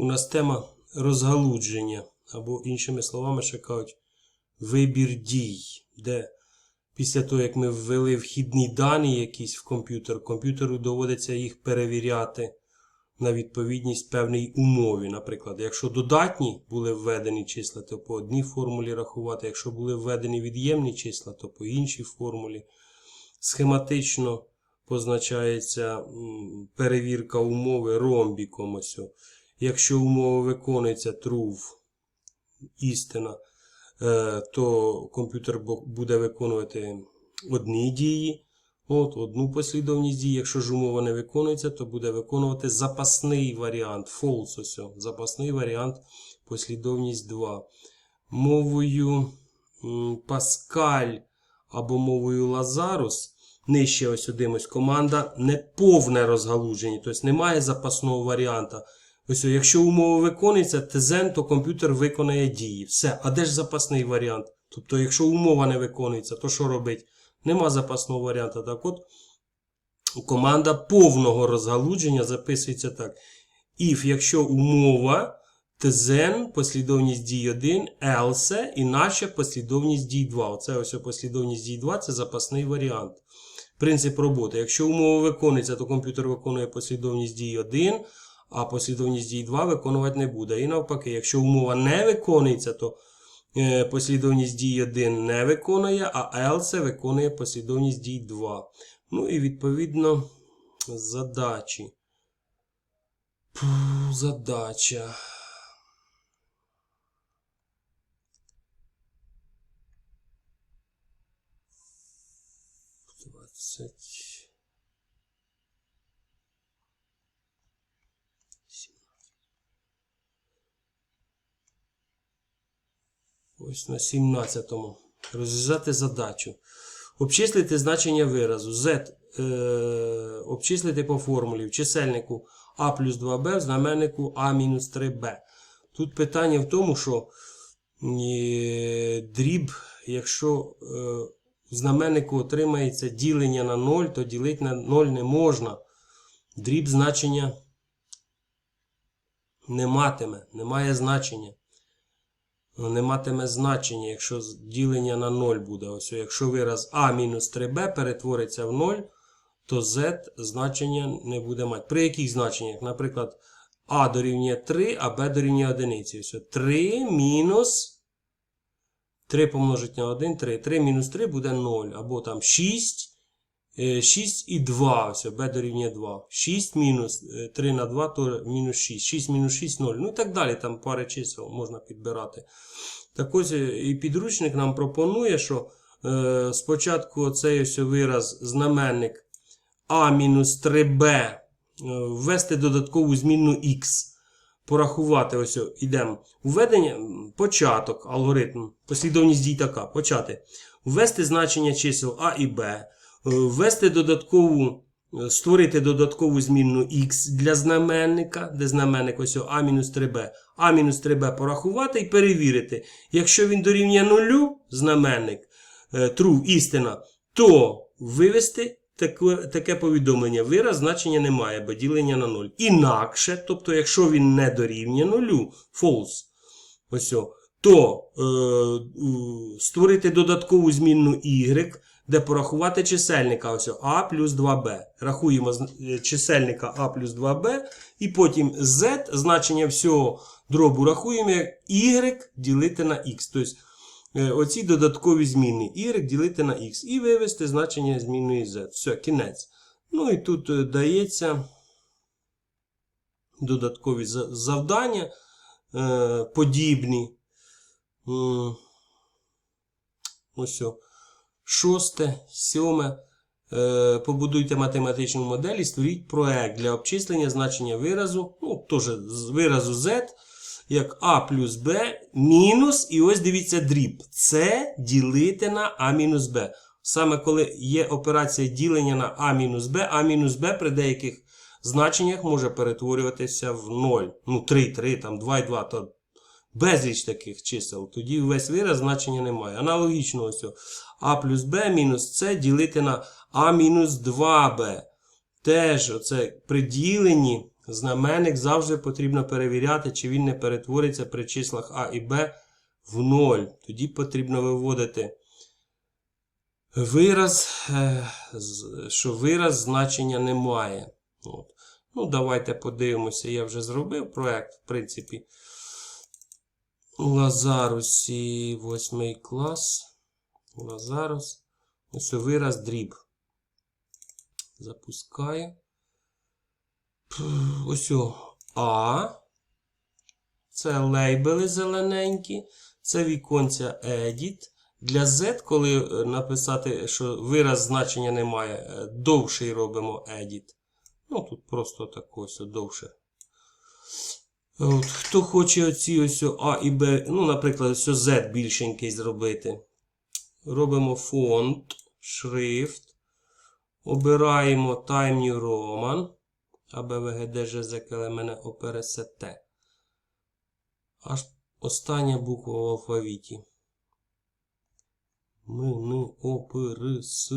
У нас тема розгалудження, або, іншими словами, ще кажуть, вибір дій, де після того, як ми ввели вхідні дані якісь в комп'ютер, комп'ютеру доводиться їх перевіряти на відповідність певній умові. Наприклад, якщо додатні були введені числа, то по одній формулі рахувати, якщо були введені від'ємні числа, то по іншій формулі. Схематично позначається перевірка умови ромбіком. Ось. Якщо умова виконується true, істина, е, то комп'ютер буде виконувати одні дії, от, одну послідовність дій. Якщо ж умова не виконується, то буде виконувати запасний варіант, false, ось, запасний варіант, послідовність 2. Мовою Pascal або мовою Lazarus, нижче ось сюди ось команда неповне розгалудження, тобто немає запасного варіанта. Ось, якщо умова виконується, тезен, то комп'ютер виконає дії. Все. А де ж запасний варіант? Тобто, якщо умова не виконується, то що робить? Нема запасного варіанта. Так от, команда повного розгалудження записується так. If, якщо умова, тезен, послідовність дій 1, else, іначе послідовність дій 2. Оце ось послідовність дій 2 це запасний варіант. Принцип роботи. Якщо умова виконується, то комп'ютер виконує послідовність дій 1, а послідовність дій 2 виконувати не буде. І навпаки, якщо умова не виконується, то е, послідовність дій 1 не виконує, а else виконує послідовність дій 2. Ну і відповідно задачі. Пу, задача. Двадцять. Ось на 17-му. Розв'язати задачу. Обчислити значення виразу. Z е, обчислити по формулі в чисельнику А плюс 2b, в знаменнику А мінус 3b. Тут питання в тому, що е, дріб, якщо е, в знаменнику отримається ділення на 0, то ділити на 0 не можна. Дріб значення не матиме, не має значення не матиме значення, якщо ділення на 0 буде. Ось, якщо вираз а мінус 3b перетвориться в 0, то z значення не буде мати. При яких значеннях? Наприклад, а дорівнює 3, а b дорівнює 1. Ось 3 мінус 3 помножити на 1, 3. 3 мінус 3 буде 0. Або там 6. Е, 6 і 2, ось, b дорівнює 2. 6 мінус е, 3 на 2, то мінус 6. 6 мінус 6, 0. Ну і так далі, там пари чисел можна підбирати. Так ось е, і підручник нам пропонує, що е, спочатку цей ось вираз знаменник А-3b е, ввести додаткову змінну x. Порахувати, ось ідемо. Введення, початок, алгоритм, послідовність дій така. Почати. Ввести значення чисел А і Б. е, Ввести додаткову, е, створити додаткову змінну x для знаменника, де знаменник ось о, А-3b. А-3b порахувати і перевірити. Якщо він дорівнює нулю, знаменник, е, true, істина, то вивести таке, таке повідомлення. Вираз значення немає, бо ділення на 0. Інакше, тобто, якщо він не дорівнює нулю, false, ось то е, створити додаткову змінну y, де порахувати чисельника ось а плюс 2b. Рахуємо е, чисельника а плюс 2b, і потім z, значення всього дробу рахуємо як y ділити на x. Тобто е, оці додаткові зміни y ділити на x і вивести значення змінної z. Все, кінець. Ну і тут е, дається додаткові завдання подібні. Ось. Шосте, сьоме. Е, Побудуйте математичну модель і створіть проект для обчислення значення виразу, ну, теж виразу z, як а плюс b мінус, і ось дивіться дріб. Це ділити на а мінус b. Саме коли є операція ділення на а мінус b, а мінус b при деяких значеннях може перетворюватися в 0. Ну, 3, 3, там 2 і 2, то безліч таких чисел. Тоді весь вираз значення немає. Аналогічно ось. А плюс Б мінус С ділити на А мінус 2Б. Теж оце при діленні знаменник завжди потрібно перевіряти, чи він не перетвориться при числах А і Б в 0. Тоді потрібно виводити вираз, е, що вираз значення не має. От. Ну, давайте подивимося. Я вже зробив проект, в принципі. Лазарусі, восьмий клас. Лазарус. Ось вираз дріб. Запускаю. Ось А. Це лейбели зелененькі. Це віконця Edit. Для Z, коли е, написати, що вираз значення немає, е, довший робимо Edit. Ну, тут просто так ось довше. От, хто хоче оці ось А і Б, ну, наприклад, ось Z більшенький зробити. Робимо фонд, шрифт. Обираємо Time New Roman. АБВГДЖЗ мене ОПРСТ. Аж остання буква в алфавіті. Ми, ни, О, П, Р, С,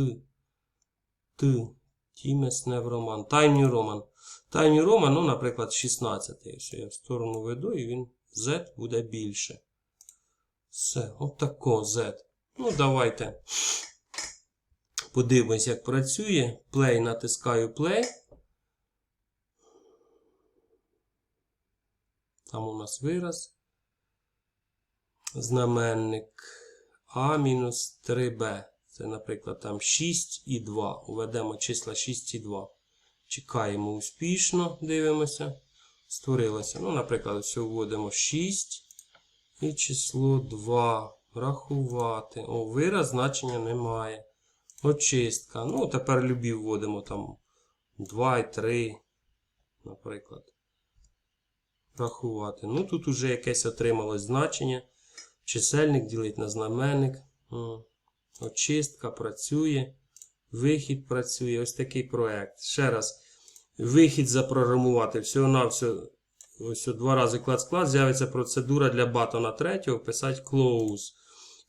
Т. Тімес Невроман. Тайній Роман. Тайній Роман, ну, наприклад, 16. Ось я в сторону веду, і він Z буде більше. Все, от тако Z. Ну, давайте подивимось, як працює. Play, натискаю Play. Там у нас вираз. Знаменник А-3Б. Це, наприклад, там 6 і 2. Уведемо числа 6 і 2. Чекаємо успішно, дивимося. Створилося. Ну, наприклад, ось вводимо 6 і число 2. Рахувати. О, вираз значення немає. Очистка. Ну, тепер любі вводимо там 2 і 3, наприклад. Рахувати. Ну, тут уже якесь отрималось значення. Чисельник ділить на знаменник. Очистка працює. Вихід працює. Ось такий проект. Ще раз. Вихід запрограмувати. Всього-навсього ось два рази клад-склад. З'явиться процедура для батона третього. Писати close.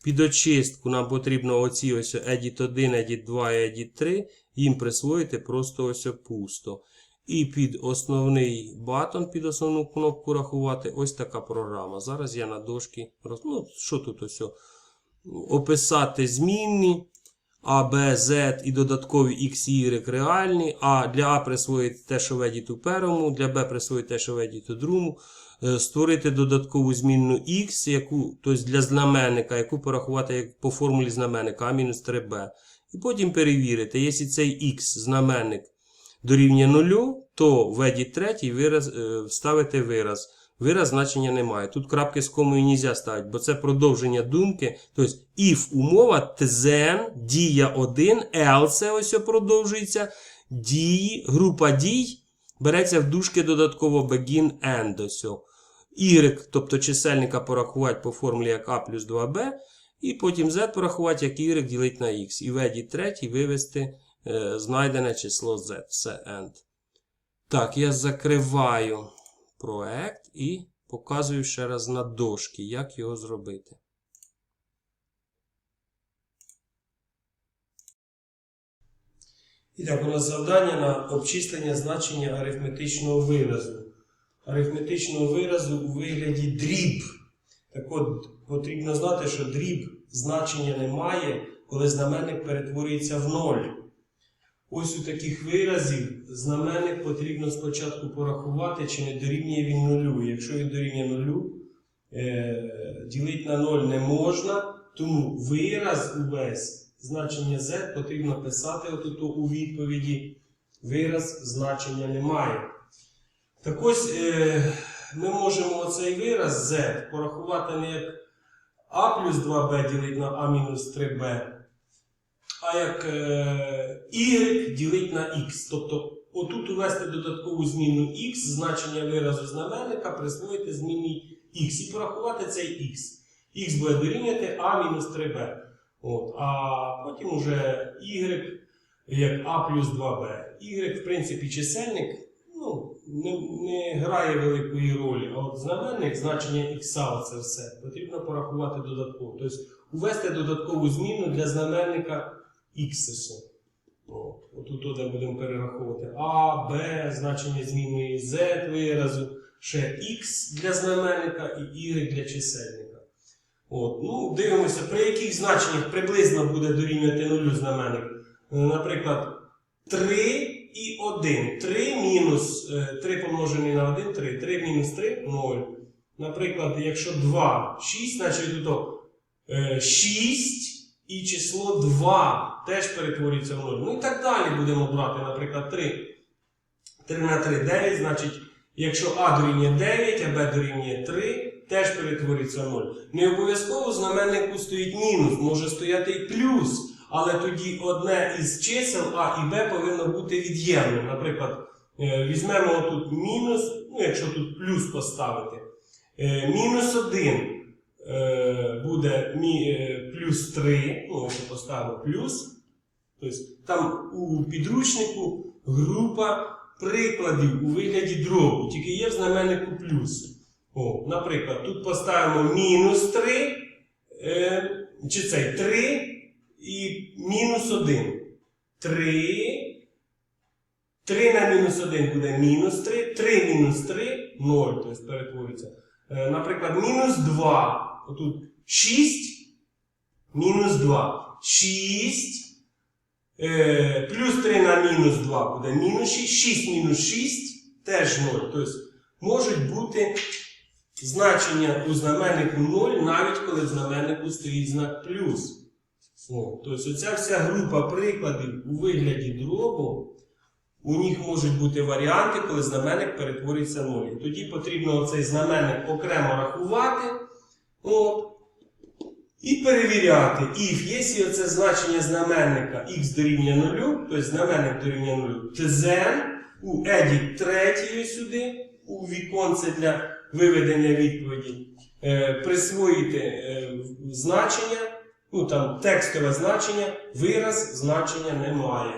Під очистку нам потрібно оці ось edit 1, edit 2 і edit 3. Їм присвоїти просто ось пусто. І під основний батон, під основну кнопку рахувати, ось така програма. Зараз я на роз... Ну, що тут ось? Описати змінні А, Б, Z і додаткові X, Y реальні. А для А присвоїти те, що в едіту першому, для Б присвоїти те, що в едіту другому. Е, Створити додаткову змінну X, яку, тобто для знаменника, яку порахувати як по формулі знаменника А-3B. І потім перевірити, якщо цей X знаменник дорівнює нулю, то в edit третій вираз, е, вставити вираз. Вираз значення немає. Тут крапки з комою не можна ставити, бо це продовження думки. Тобто, if умова, then, дія 1, else ось продовжується, дії, група дій береться в дужки додатково begin end. Ось. Y, тобто чисельника порахувати по формулі як A плюс 2b, і потім z порахувати, як y ділить на x. І в edit третій вивести е, знайдене число z. Все end. Так, я закриваю проект і показую ще раз на дошки, як його зробити. І так, у нас завдання на обчислення значення арифметичного виразу. Арифметичного виразу у вигляді дріб. Так от, потрібно знати, що дріб значення немає, коли знаменник перетворюється в ноль. Ось у таких виразів знаменник потрібно спочатку порахувати, чи не дорівнює він нулю. Якщо він дорівнює нулю, е, ділити на 0 не можна, тому вираз увесь значення z потрібно писати отут у відповіді. Вираз значення немає. Так ось е, ми можемо оцей вираз z порахувати не як a плюс 2b ділить на a мінус 3b, а як е, y ділить на x. Тобто отут увести додаткову зміну x, значення виразу знаменника, присвоїти зміні x і порахувати цей x. x буде дорівнювати a мінус 3b. От, а потім уже y як a плюс 2b. y, в принципі, чисельник ну, не, не грає великої ролі, а от знаменник, значення x, це все, потрібно порахувати додатково. Тобто увести додаткову зміну для знаменника О, Отут туди будемо перераховувати А, Б, значення змінної Z виразу, ще X для знаменника і Y для чисельника. От, ну, дивимося, при яких значеннях приблизно буде дорівнювати нулю знаменник. Е, Наприклад, 3 і 1. 3 мінус е, 3 помножений на 1, 3. 3 мінус 3 0. Наприклад, якщо 2, 6, значить тут е, 6 і число 2 теж перетворюється в 0. Ну і так далі будемо брати, наприклад, 3. 3 на 3 9, значить, якщо А дорівнює 9, а Б дорівнює 3, теж перетворюється в 0. Не обов'язково в знаменнику стоїть мінус, може стояти і плюс. Але тоді одне із чисел А і Б повинно бути від'ємним. Наприклад, е, візьмемо тут мінус, ну якщо тут плюс поставити. Е, Мінус 1 е, буде е, плюс 3, ну якщо поставимо плюс. Тобто там у підручнику група прикладів у вигляді дробу, тільки є в знаменнику плюс. О, наприклад, тут поставимо мінус 3, е, чи цей 3 і мінус 1. 3. 3 на мінус 1 буде мінус 3. 3 мінус 3 0, тобто перетворюється. Е, наприклад, мінус 2. Отут 6, мінус 2. 6. Е, плюс 3 на мінус 2 буде мінус 6. 6 мінус 6 теж 0. Тобто можуть бути значення у знаменнику 0, навіть коли в знаменнику стоїть знак плюс. О, тобто оця вся група прикладів у вигляді дробу, у них можуть бути варіанти, коли знаменник перетворюється в 0. Тоді потрібно цей знаменник окремо рахувати. От, і перевіряти, if, якщо це значення знаменника x дорівнює 0, тобто знаменник дорівнює 0, то then у edit третьої сюди, у віконце для виведення відповіді, е, присвоїти е, значення, ну там текстове значення, вираз значення немає.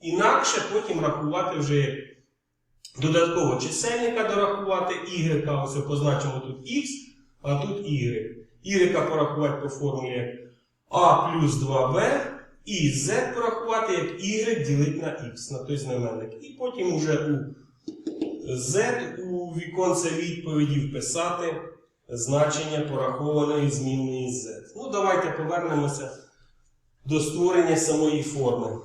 Інакше потім рахувати вже додатково чисельника дорахувати, y, ось позначимо тут x, а тут y. Y порахувати по формулі як А плюс 2b, і z порахувати як y ділить на x, на той знаменник. І потім уже у z у віконце відповіді вписати значення порахованої змінної z. Ну, давайте повернемося до створення самої форми.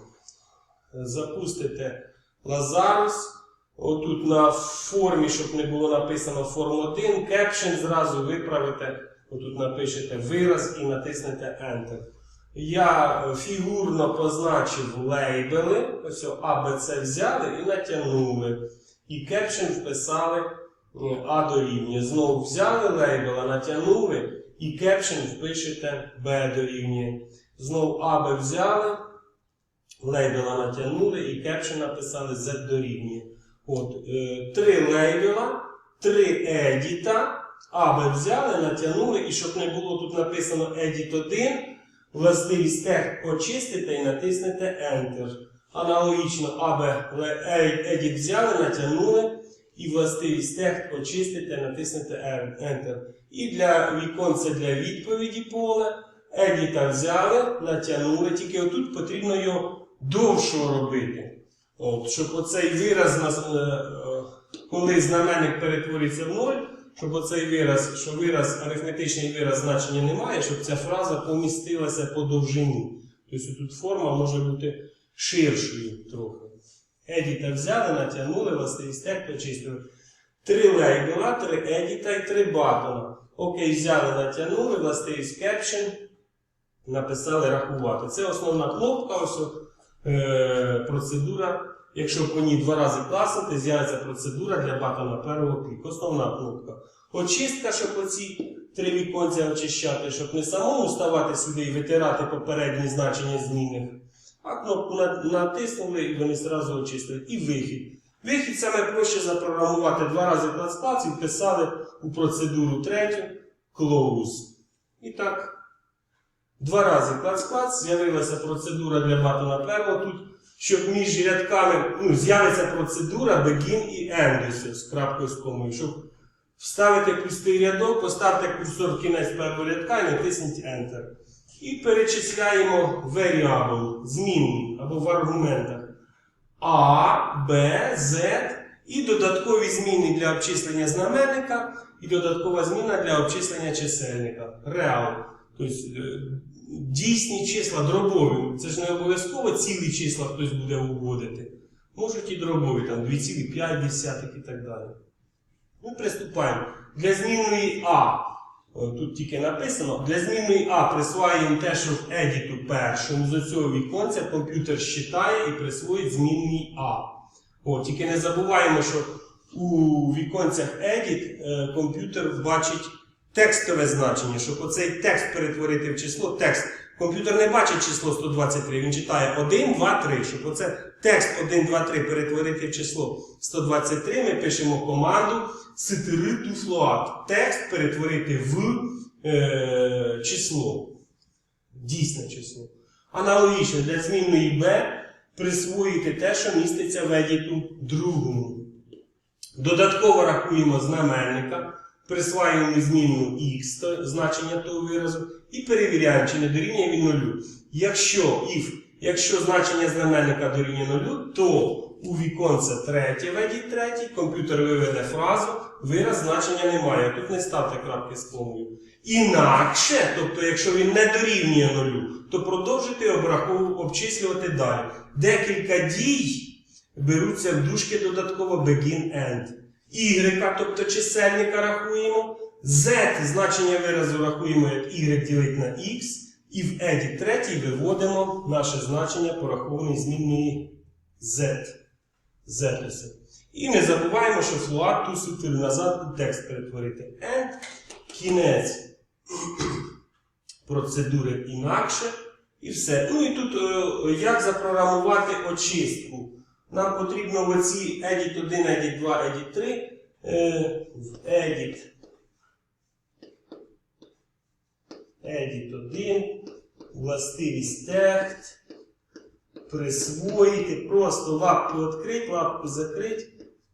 Запустите Lazarus. Отут на формі, щоб не було написано форм 1, caption зразу виправите. Отут напишете вираз і натиснете Enter. Я е, фігурно позначив лейбели. Ось А, Б, С взяли і натягнули. І caption вписали е, А дорівнює. Знову взяли лейбела, натягнули, і caption впишете Б дорівнює. Знову А, Б взяли, лейбела натягнули і caption написали Z дорівнює. От, е, три лейбела, три едіта. АБ взяли, натягнули, і щоб не було тут написано Edit 1, властивість тег очистите і натиснете Enter. Аналогічно АБ Edit взяли, натягнули, і властивість тег очистите, натиснете Enter. І для віконця для відповіді поле Едіта взяли, натягнули, тільки отут потрібно його довшого робити. От, щоб оцей вираз, е, е, коли знаменник перетворюється в ноль, щоб оцей вираз, що вираз, арифметичний вираз значення немає, щоб ця фраза помістилася по довжині. Тобто тут форма може бути ширшою трохи. Едіта взяли, натягнули, властивість тег почистили. Три лейбела, три едіта і три батона. Окей, взяли, натягнули, властивість caption, написали рахувати. Це основна кнопка, ось е, процедура. Якщо по ній два рази класнути, з'явиться процедура для батона першого кліку. Основна кнопка. Очистка, щоб оці три віконця очищати, щоб не самому ставати сюди і витирати попередні значення змінних. А кнопку натиснули і вони зразу очистили. І вихід. Вихід саме проще запрограмувати два рази клац-клац вписали у процедуру третю close. І так, два рази клац-клац, з'явилася процедура для батона первого. Тут щоб між рядками ну, з'явиться процедура begin і end з крапкою з комою. Щоб вставити пустий рядок, поставте курсор в кінець першого рядка і натисніть Enter. І перечисляємо variable, змінні або в аргументах А, Б, Z і додаткові зміни для обчислення знаменника і додаткова зміна для обчислення чисельника. Реал. Тобто е, дійсні числа дробові. Це ж не обов'язково цілі числа хтось буде вводити. Можуть і дробові, там 2,5 і так далі. Ми приступаємо. Для змінної А. Тут тільки написано. Для змінної А присваємо те, що в едіту першому з цього віконця комп'ютер считає і присвоїть змінній А. О, тільки не забуваємо, що у віконцях Edit е, комп'ютер бачить текстове значення, щоб оцей текст перетворити в число. Текст. Комп'ютер не бачить число 123, він читає 1, 2, 3. Щоб оце текст 1, 2, 3 перетворити в число 123, ми пишемо команду float. Текст перетворити в е, число. Дійсне число. Аналогічно для змінної b присвоїти те, що міститься в едіту другому. Додатково рахуємо знаменника, присваюємо змінну x, то, значення того виразу, і перевіряємо, чи не дорівнює він нулю. Якщо if, якщо значення знаменника дорівнює нулю, то у віконце третє, в едіт третій, комп'ютер виведе фразу, вираз значення немає. Тут не ставте крапки з комою. Інакше, тобто, якщо він не дорівнює нулю, то продовжуйте обчислювати далі. Декілька дій беруться в дужки додатково begin end. Y, тобто чисельника рахуємо. Z значення виразу рахуємо як y ділить на x. І в edit третій виводимо наше значення порахованої змінної z. Z. І не забуваємо, що флуат ту сутиль назад у текст перетворити. End. Кінець процедури інакше. І все. Ну і тут е, як запрограмувати очистку. Нам потрібно в оці Edit 1, Edit 2, Edit 3. Е, в Edit. Edit 1. Властивість текст. Присвоїти. Просто лапку відкрити, лапку закрити.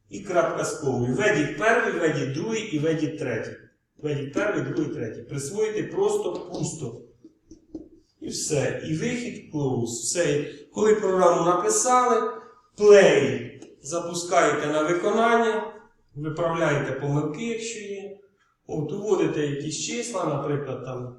І крапка з комою. В Edit перший, в Edit другий і в Edit третій. В Edit перший, другий, третій. Присвоїти просто пусто. І все. І вихід close. Все. Коли програму написали, play запускаєте на виконання, виправляєте помилки, якщо є. От, уводите якісь числа, наприклад, там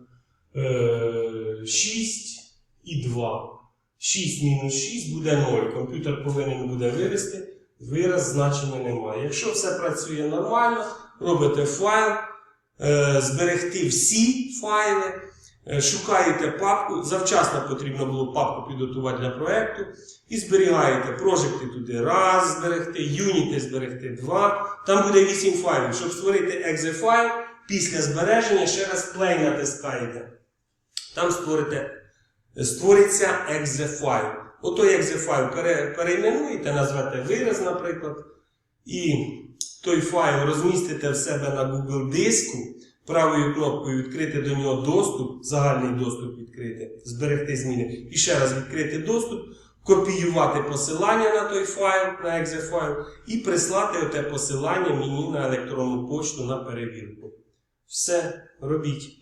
е, 6 і 2. 6 мінус 6 буде 0. Комп'ютер повинен буде вивести. Вираз значення немає. Якщо все працює нормально, робите файл, е, зберегти всі файли. Е, Шукаєте папку, завчасно потрібно було папку підготувати для проєкту. І зберігаєте прожекти туди раз зберегти, юніти зберегти два. Там буде 8 файлів. Щоб створити exe файл, після збереження ще раз play натискаєте. Там створите, створиться exe файл. Отой exe файл перейменуєте, назвете вираз, наприклад. І той файл розмістите в себе на Google диску. Правою кнопкою відкрити до нього доступ, загальний доступ відкрити, зберегти зміни. І ще раз відкрити доступ, копіювати посилання на той файл, на exe і прислати оте посилання мені на електронну почту на перевірку. Все, робіть.